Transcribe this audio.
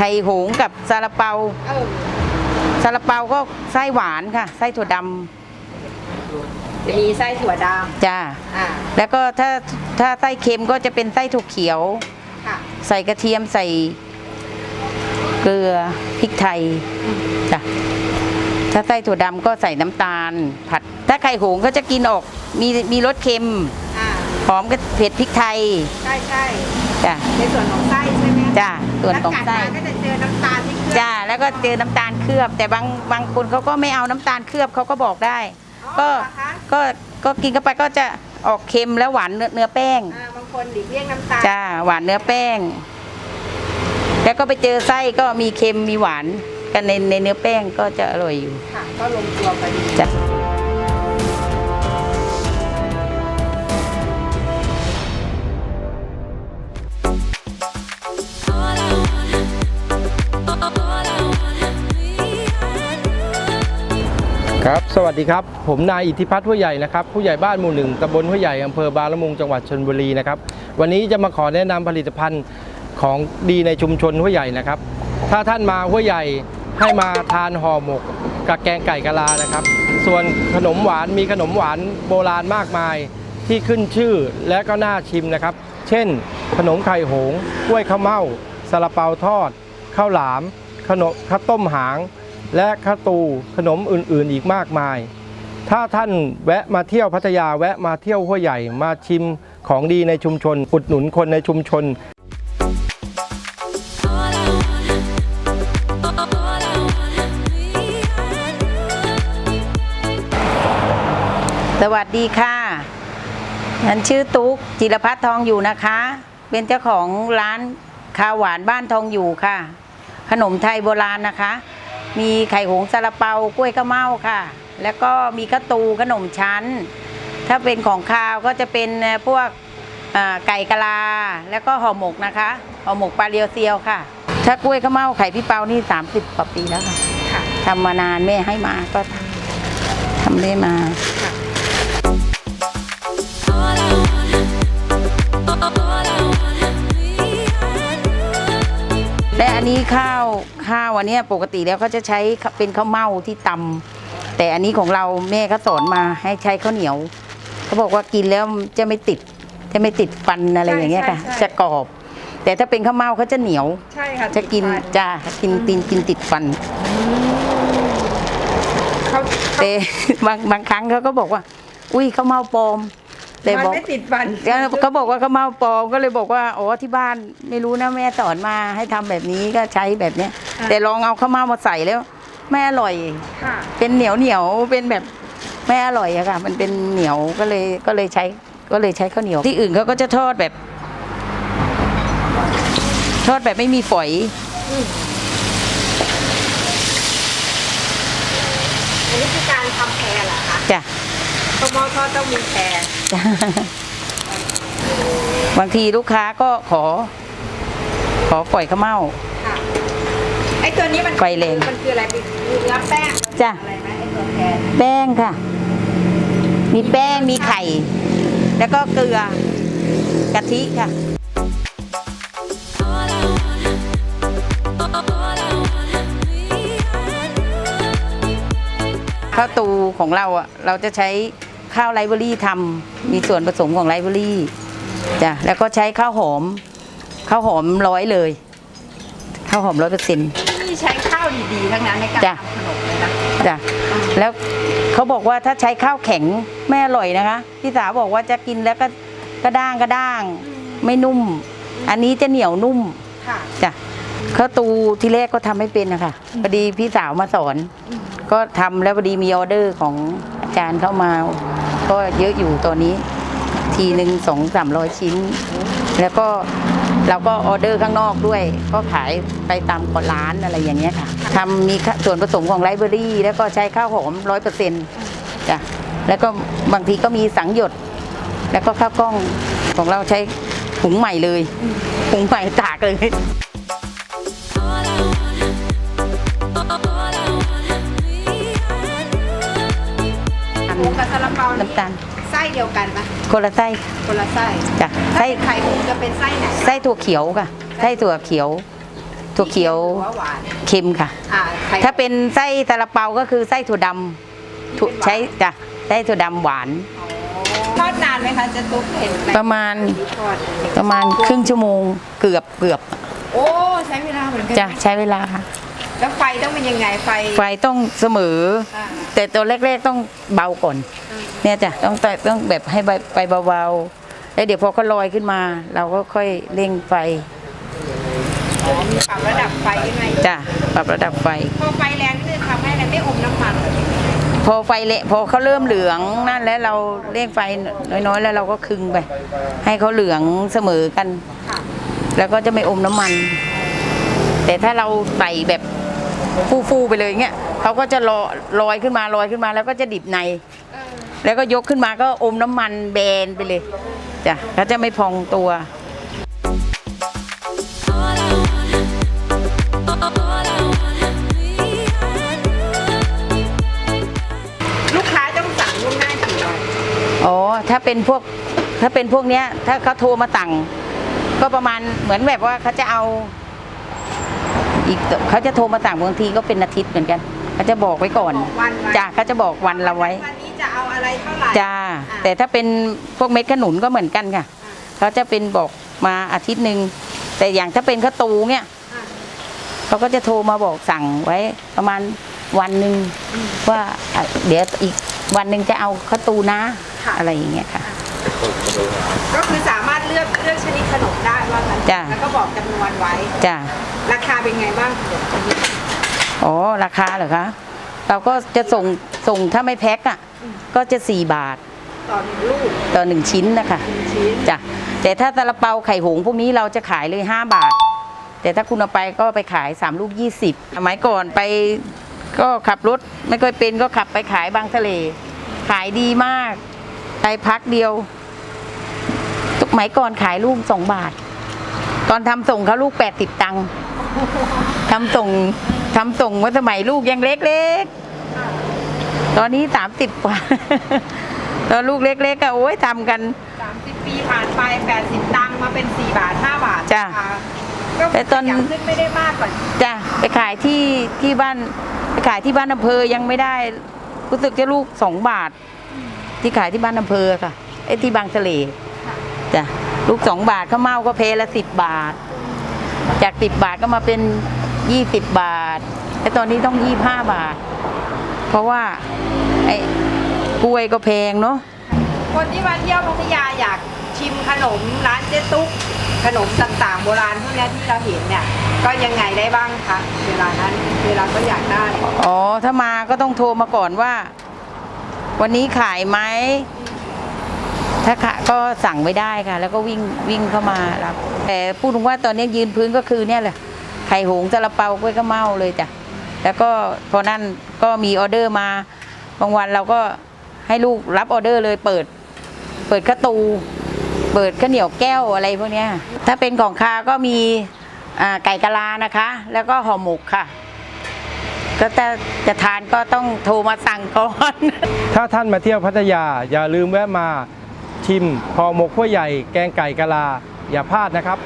ไข่หงส์กับซาลาเปาเออซาลาเปาก็ไส้หวานค่ะ ไส้ถั่วดจะมีไส้ถั่วดำจ้าำอ่าแล้วก็ถ้าถ้าไส้เค็มก็จะเป็นไส้ถั่วเขียว ค่ะใส่กระเทียมใส่เกลือพริกไทยจ้ะถ้าไส้ถั่วดำก็ใส่น้ำตาล ผัด ถ้าไข่หงส์ก็จะกินออกมีมีรสเค็มอ่าหอมกับเผ็ดพริกไทยใช่ใช่จ้ะในส่วนของไส้ใช่ไหม จ้ะส่วนของไส้แล้วกัดมาก็จะเจอน้ำตาลที่เคลือบจ้าแล้วก็เจอน้ำตาลเคลือบ แต่บางบางคนเขาก็ไม่เอาน้ำตาลเคลือบเขาก็บอกได้ อ๋อก็เหรอคะก็ก็กินเข้าไปก็จะออกเค็มแล้วหวานเนื้อเนื้อแป้ง อ่าบางคนหลีกเลี่ยงน้ำตาลจ้าหวานเนื้อแป้ง แล้วก็ไปเจอไส้ก็มีเค็มมีหวานกันในในเนื้อแป้งก็จะอร่อยอยู่ค่ะก็ลงตัวพอดี จ้ะ ครับสวัสดีครับ ผมนายอิทธิพัฒน์ผู้ใหญ่นะครับผู้ใหญ่บ้านหมู่หนึ่งตำบลผู้ใหญ่อำเภอบางละมุงจังหวัดชนบุรีนะครับวันนี้จะมาขอแนะนำผลิตภัณฑ์ของดีในชุมชนห้วยใหญ่นะครับ ถ้าท่านมาห้วยใหญ่ให้มาทานห่อหมกกับแกงไก่กะลานะครับ ส่วนขนมหวานมีขนมหวานโบราณมากมายที่ขึ้นชื่อและก็น่าชิมนะครับ เช่น ขนมไข่หงกล้วยข้าวเม่าซาลาเปาทอดข้าวหลามขนมข้าวต้มหาง และข้าวตูขนมอื่นๆอีกมากมาย ถ้าท่านแวะมาเที่ยวพัทยาแวะมาเที่ยวห้วยใหญ่มาชิมของดีในชุมชน อุดหนุนคนในชุมชนสวัสดีค่ะฉันชื่อตุ๊กจิรพัฒน์ทองอยู่นะคะ เป็นเจ้าของร้านข้าวหวานบ้านทองอยู่ค่ะ ขนมไทยโบราณนะคะ มีไข่หงส์ซาลาเปากล้วยข้าวเม่าค่ะ แล้วก็มีข้าวตูขนมชั้น ถ้าเป็นของคาวก็จะเป็นเอ่อพวกอ่าไก่กะลา แล้วก็ห่อหมกนะคะห่อหมกปลาเรียวเซียวค่ะ ถ้ากล้วยข้าวเม่าไข่พี่เปานี่ 30กว่าปีแล้วค่ะค่ะทำมานานแม่ให้มาก็ทำได้มา และอันนี้ข้าวข้าวอันเนี้ยปกติแล้วเขาจะใช้เป็นข้าวเม่าที่ตำแต่อันนี้ของเราแม่เขาสอนมาให้ใช้ข้าวเหนียวเขาบอกว่ากินแล้วจะไม่ติดจะไม่ติดฟันอะไรอย่างเงี้ยค่ะใช่ใช่จะกรอบ แต่ถ้าเป็นข้าวเม่าเขาจะเหนียวใช่ค่ะจะกินติดฟัจะกินตินกินติดฟันเขาแต่บางบางครั้งเขาก็บอกว่า อุ้ยข้าวเม่าปลอม แต่มันบอกไม่ติดฟันเขาบอกว่าข้าวเม่าปลอมก็เลยบอกว่าอ๋อที่บ้านไม่รู้นะแม่สอนมาให้ทำแบบนี้ก็ใช้แบบเนี้ยอะแต่ลองเอาข้าวเม่ามาใส่แล้วไม่อร่อย ค่ะเป็นเหนียวเหนียวเป็นแบบไม่อร่อยอะค่ะ มันเป็นเหนียวก็เลยก็เลยใช้ก็เลยใช้ข้าวเหนียวที่อื่นเขาก็จะทอดแบบ ทอดแบบไม่มีฝอย อันนี้คือการทำแพรเหรอคะจ้ะ ข้าวเม่าทอดต้องมีแพรจ้ะ บางทีลูกค้าก็ขอ ขอปล่อยข้าวเม่าค่ะไอ้ตัวนี้มันไฟแรงมันคืออะไรเป็นเนื้อแป้งจ้ะอะไรไหมไอ้ตัวแพรแป้งค่ะ มีแป้งมีไข่ แล้วก็เกลือกะทิค่ะข้าวตูของเราอะเราจะใช้ ข้าวไรเบอรี่ทำมีส่วนผสมของไรเบอรี่จ้ะแล้วก็ใช้ข้าวหอมข้าวหอมร้อยเลยข้าวหอมร้อยเปอร์เซ็นต์ที่ใช้ข้าวดีๆทั้งนั้นในการจ้ะทำขนมเลยนะจ้ะแล้วเขาบอกว่าถ้าใช้ข้าวแข็งไม่อร่อยนะคะพี่สาวบอกว่าจะกินแล้วก็กระด้างกระด้าง ไม่นุ่ม อันนี้จะเหนียวนุ่มค่ะจ้ะข้าวตูที่แรกก็ทำไม่เป็นนะคะพอดีพี่สาวมาสอน ก็ทำแล้วพอดีมีออเดอร์ของอาจารย์เข้ามา ก็เยอะอยู่ตอนนี้ ทีหนึ่งสองสามร้อยชิ้น แล้วก็เราก็ออเดอร์ข้างนอกด้วย ก็ขายไปตามก่อนร้านอะไรอย่างเงี้ยค่ะทำมีส่วนผสมของไรเบอรี่ แล้วก็ใช้ข้าวหอมร้อยเปอร์เซ็นต์จ้ะแล้วก็บางทีก็มีสังหยด แล้วก็ข้าวกล้องของเราใช้ถุงใหม่เลยถุงใหม่ตากเลย ซาลาเปานี่น้ำตาล ไส้เดียวกันปะคนละไส้คนละไส้จ้ะถ้าไส้เป็นไข่หมูจะเป็นไส้ไหนไส้ถั่วเขียวค่ะ ไส้ถั่วเขียว ถั่วเขียวหรือหวานเค็มค่ะ อ่าใครถ้าเป็นไส้ซาลาเปาก็คือไส้ถั่วดำถั่วใช้จ้ะไส้ถั่วดำหวาน ทอดนานไหมคะเจะตุ๊กเห็นไหประมาณ ทอดประมาณครึ่งชั่วโมงเกือบเกือบโอ้ใช้เวลาเหมือนกัจะใช้เวลาค่ะ แล้วไฟต้องเป็นยังไงไฟ ไฟต้องเสมอ อ่า แต่ตัวแรกๆต้องเบาก่อน เนี่ยจ้ะต้องต้องต้องแบบให้ไปไปเบาๆแล้วเดี๋ยวพอเขาลอยขึ้นมา เราก็ค่อยเร่งไฟอ๋อมีปรับระดับไฟยังไงจ้ะปรับระดับไฟ พอไฟแรงนี่จะทำให้อะไรไม่อมน้ำมันพอไฟเละพอเขาเริ่มเหลืองนั่นแล้วเราเร่งไฟน้อยๆ แล้วเราก็คึงไป ให้เขาเหลืองเสมอกัน ค่ะแล้วก็จะไม่อมน้ำมัน แต่ถ้าเราใส่แบบ ฟูๆไปเลยเงี้ยเขาก็จะลอยลอยขึ้นมาลอยขึ้นมาแล้วก็จะดิบในเออแล้วก็ยกขึ้นมาก็อมน้ำมันแบนไปเลยจ้ะเขาจะไม่พองตัว All I want, all I want, me and you. ลูกค้าต้องสั่งล่วงหน้ากี่วันอ๋อ ถ้าเป็นพวกถ้าเป็นพวกเนี้ย ถ้าเขาโทรมาสั่ง ก็ประมาณเหมือนแบบว่าเขาจะเอา อีกเขาจะโทรมาสั่งบางทีก็เป็นอาทิตย์เหมือนกันเขาจะบอกไว้ก่อนบอกวันไว้ จ้ะเขาจะบอกวันเราไว้วันนี้จะเอาอะไรเท่าไหร่จ้าอะแต่ถ้าเป็นพวกเม็ดขนุนก็เหมือนกันค่ะเขาจะเป็นบอกมาอาทิตย์หนึ่งแต่อย่างถ้าเป็นข้าวตูเนี่ยอะเขาก็จะโทรมาบอกสั่งไว้ประมาณวันหนึ่งว่าอะเดี๋ยวอีกวันหนึ่งจะเอาข้าวตูนะ ค่ะอะไรอย่างเงี้ยค่ะ ก็คือสามารถ เลือกเลือกชนิดขนมได้ว่างั้นจ้ะ แล้วก็บอกจำนวนไว้ จ้าราคาเป็นไงบ้างขนมชนิดอ๋อราคาเหรอคะ เราก็จะส่งส่งถ้าไม่แพ็คอะ ก็จะ 4 บาทต่อหนึ่งลูกต่อ 1 ชิ้นนะคะหนึ่งชิ้นจ้ะแต่ถ้าซาลาเปาไข่หงส์พวกนี้เราจะขายเลย 5 บาท แต่ถ้าคุณเอาไปก็ไปขาย 3 ลูก 20สมัยก่อนไปก็ขับรถไม่ค่อยเป็นก็ขับไปขายบางทะเล ขายดีมากไปพักเดียว สมัยก่อนขายลูก2บาท ตอนทำส่งเขาลูก80ตังค์ทำส่งทำส่งว่าสมัยลูกยังเล็กๆ ตอนนี้30กว่า ตอนลูกเล็กๆก็โอ้ยทำกันสามสิบปีผ่านไปแปดสิบตังค์มาเป็นสี่บาทห้าบาทจ้ะราคาก็แต่ตอนขยับขึ้นไม่ได้มากกว่าจ้ะไปขายที่ที่บ้านไปขายที่บ้านอำเภอยังไม่ได้รู้สึกจะลูกสองบาท ที่ขายที่บ้านอำเภอค่ะไอ้ที่บางทะเล จ้ะลูกสองบาทข้าวเม่าก็เพละสิบบาท จากสิบบาทก็มาเป็นยี่สิบบาทแต่ตอนนี้ต้องยี่ห้าบาท เพราะว่าไอ้กล้วยก็แพงเนาะคนที่มาเที่ยวพัทยาอยากชิมขนมร้านเจ๊ตุ๊กขนมต่างๆ โบราณพวกเนี้ยที่เราเห็นเนี่ย ก็ยังไงได้บ้างคะเวลานั้นเวลาก็อยากได้อ๋อถ้ามาก็ต้องโทรมาก่อนว่า วันนี้ขายไหม ถ้าขายก็สั่งไม่ได้ค่ะ แล้วก็วิ่งวิ่งเข้ามารับ แต่พูดถึงว่าตอนนี้ยืนพื้นก็คือเนี่ยแหละไข่หงส์ซาลาเปากล้วยข้าวเม่าเลยจ้ะแล้วก็พอนั่นก็มีออเดอร์มา บางวันเราก็ให้ลูกรับออเดอร์เลยเปิด เปิดข้าวตู เปิดข้าวเหนียวแก้วอะไรพวกนี้ถ้าเป็นของคาก็มีไก่กะลานะคะ แล้วก็ห่อหมกค่ะ ก็จะจะทานก็ต้องโทรมาสั่งก่อน ถ้าท่านมาเที่ยวพัทยาอย่าลืมแวะมา ชิมห่อหมกขั้วใหญ่ แกงไก่กะลา อย่าพลาดนะครับ